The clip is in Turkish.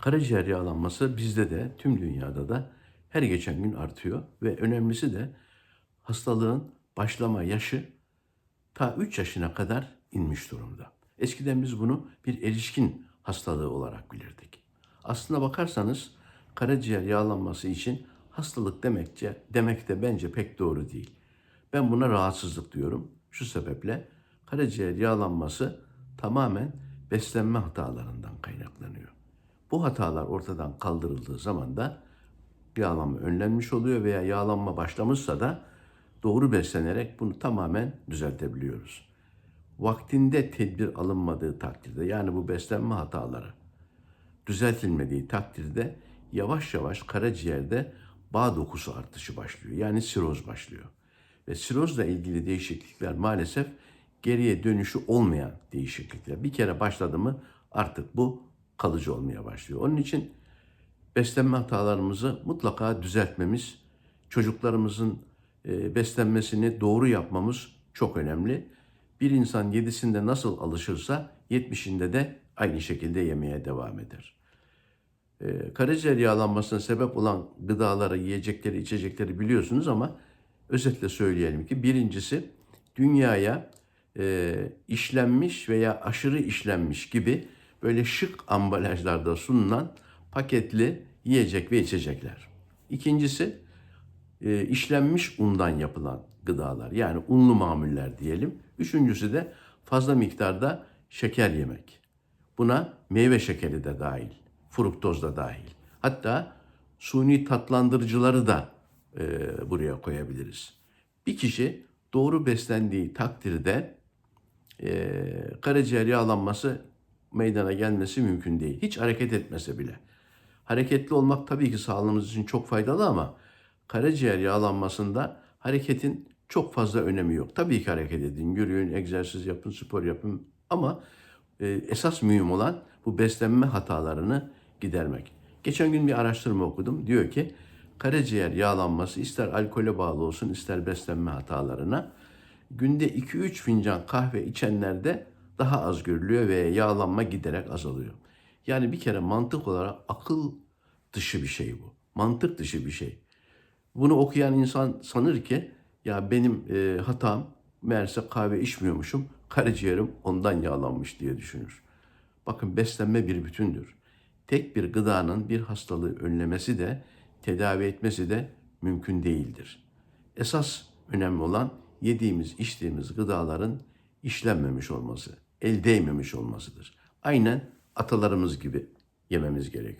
Karaciğer yağlanması bizde de tüm dünyada da her geçen gün artıyor ve önemlisi de hastalığın başlama yaşı ta 3 yaşına kadar inmiş durumda. Eskiden biz bunu bir erişkin hastalığı olarak bilirdik. Aslına bakarsanız karaciğer yağlanması için hastalık demekçe demek de bence pek doğru değil. Ben buna rahatsızlık diyorum. Şu sebeple karaciğer yağlanması tamamen beslenme hatalarından kaynaklanıyor. Bu hatalar ortadan kaldırıldığı zaman da yağlanma önlenmiş oluyor veya yağlanma başlamışsa da doğru beslenerek bunu tamamen düzeltebiliyoruz. Vaktinde tedbir alınmadığı takdirde yani bu beslenme hataları düzeltilmediği takdirde yavaş yavaş karaciğerde bağ dokusu artışı başlıyor. Yani siroz başlıyor. Ve sirozla ilgili değişiklikler maalesef geriye dönüşü olmayan değişiklikler. Bir kere başladı mı artık bu kalıcı olmaya başlıyor. Onun için beslenme hatalarımızı mutlaka düzeltmemiz, çocuklarımızın e, beslenmesini doğru yapmamız çok önemli. Bir insan yedisinde nasıl alışırsa yetmişinde de aynı şekilde yemeye devam eder. E, karaciğer yağlanmasına sebep olan gıdaları, yiyecekleri, içecekleri biliyorsunuz ama özetle söyleyelim ki birincisi dünyaya e, işlenmiş veya aşırı işlenmiş gibi böyle şık ambalajlarda sunulan paketli yiyecek ve içecekler. İkincisi e, işlenmiş undan yapılan gıdalar yani unlu mamuller diyelim. Üçüncüsü de fazla miktarda şeker yemek. Buna meyve şekeri de dahil, fruktoz da dahil. Hatta suni tatlandırıcıları da e, buraya koyabiliriz. Bir kişi doğru beslendiği takdirde e, karaciğer yağlanması meydana gelmesi mümkün değil. Hiç hareket etmese bile. Hareketli olmak tabii ki sağlığımız için çok faydalı ama karaciğer yağlanmasında hareketin çok fazla önemi yok. Tabii ki hareket edin, yürüyün, egzersiz yapın, spor yapın ama e, esas mühim olan bu beslenme hatalarını gidermek. Geçen gün bir araştırma okudum. Diyor ki karaciğer yağlanması ister alkole bağlı olsun ister beslenme hatalarına günde 2-3 fincan kahve içenlerde daha az görülüyor ve yağlanma giderek azalıyor. Yani bir kere mantık olarak akıl dışı bir şey bu. Mantık dışı bir şey. Bunu okuyan insan sanır ki ya benim e, hatam meğerse kahve içmiyormuşum, karaciğerim ondan yağlanmış diye düşünür. Bakın beslenme bir bütündür. Tek bir gıdanın bir hastalığı önlemesi de tedavi etmesi de mümkün değildir. Esas önemli olan yediğimiz, içtiğimiz gıdaların işlenmemiş olması, el değmemiş olmasıdır. Aynen atalarımız gibi yememiz gerekiyor.